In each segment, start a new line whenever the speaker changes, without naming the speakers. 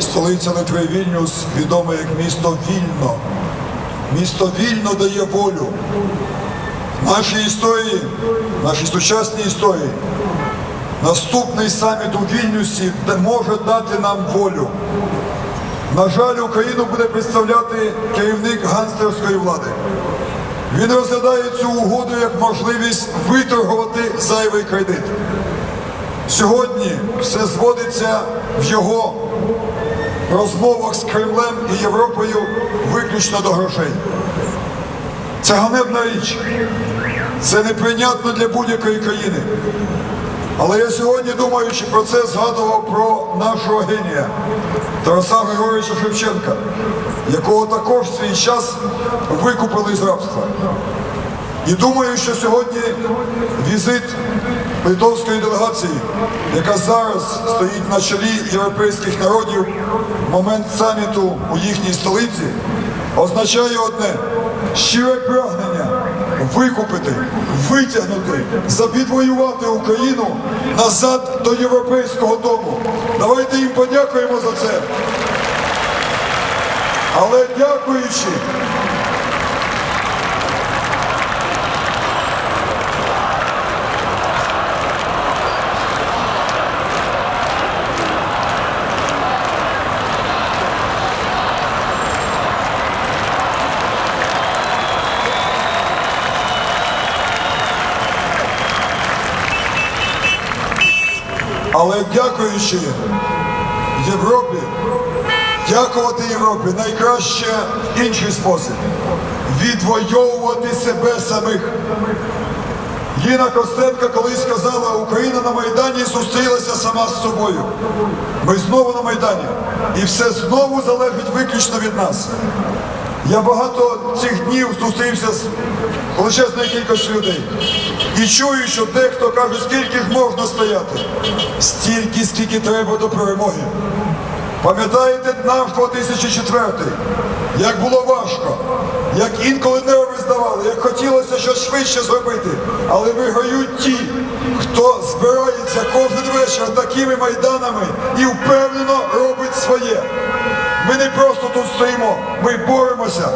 столиця Литви Вільнюс відома як місто Вільно. Місто Вільно дає волю. Нашій історії, нашій сучасній історії, наступний саміт у Вільнюсі де може дати нам волю. На жаль, Україну буде представляти керівник ганстерської влади. Він розглядає цю угоду як можливість виторгувати зайвий кредит. Сьогодні все зводиться в його розмовах з Кремлем і Європою виключно до грошей. Це ганебна річ. Це неприйнятно для будь-якої країни. Але я сьогодні, думаючи про це, згадував про нашого генія Тараса Григоровича Шевченка, якого також в свій час викупили з рабства. І думаю, що сьогодні візит литовської делегації, яка зараз стоїть на чолі європейських народів в момент саміту у їхній столиці, означає одне щире прагнення викупити, витягнути, завідвоювати Україну назад до європейського дому. Давайте їм подякуємо за це. Але дякуючи Але дякуючи Європі, дякувати Європі найкраще інший спосіб відвоювати себе самих. Ліна Костенка колись сказала, Україна на Майдані зустрілася сама з собою. Ми знову на Майдані. І все знову залежить виключно від нас. Я багато цих днів зустрівся з величезною кількістю людей. І чую, що дехто каже, скільки ж можна стояти? Стільки, скільки треба до перемоги. Пам'ятаєте наш 2004 як було важко, як інколи нерви здавали, як хотілося щось швидше зробити. Але виграють ті, хто збирається кожен вечір такими майданами і впевнено робить своє. Ми не просто тут стоїмо, ми боремося.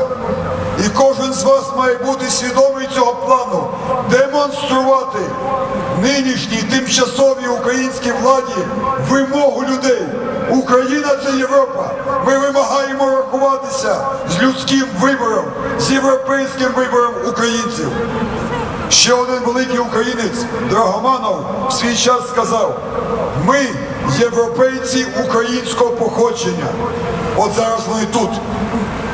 І кожен з вас має бути свідомий цього плану, демонструвати нинішній тимчасовій українській владі вимогу людей. Україна це Європа. Ми вимагаємо рахуватися з людським вибором, з європейським вибором українців. Ще один великий українець Драгоманов в свій час сказав: ми європейці українського походження. От зараз вони тут.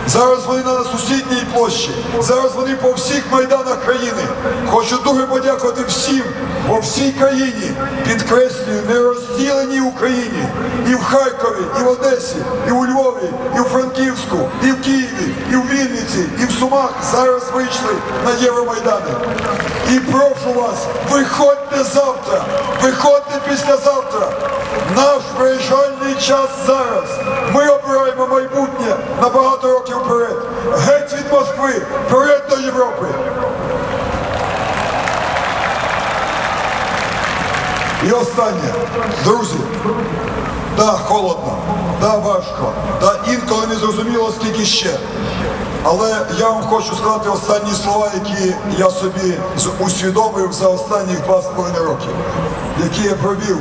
Зараз вони на сусідній площі. Зараз вони по всіх майданах країни. Хочу дуже подякувати всім по всій країні, підкреслюю, не розділеній Україні. І в Харкові, і в Одесі, і у Львові, і у Франківську, і в Києві, і в Вінниці, і в Сумах зараз вийшли на Євромайдани. І прошу вас, виходьте завтра, виходьте післязавтра. Наш вирішальний час зараз. І останнє, друзі, да, холодно, да, важко, да, інколи не зрозуміло, скільки ще. Але я вам хочу сказати останні слова, які я собі усвідомив за останні два з половиною роки, які я провів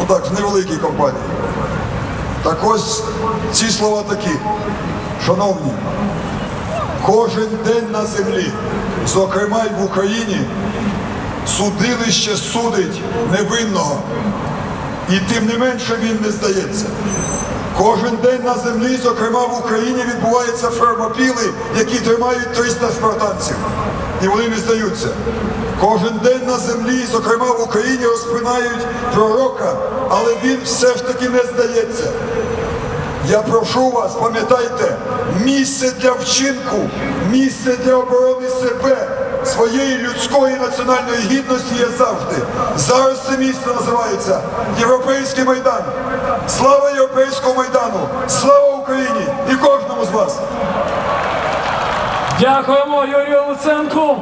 ну так, в невеликій компанії. Так ось ці слова такі, шановні, кожен день на землі, зокрема й в Україні, судилище судить невинного. І тим не менше він не здається. Кожен день на землі, зокрема в Україні, відбуваються фермопіли, які тримають 300 спартанців. І вони не здаються. Кожен день на землі, зокрема в Україні, розпинають пророка, але він все ж таки не здається. Я прошу вас, пам'ятайте, місце для вчинку, місце для оборони себе, своєї людської національної гідності є завжди. Зараз це місце називається Європейський майдан. Слава Європейському майдану! Слава Україні і кожному з вас!
Дякуємо Юрію Луценку.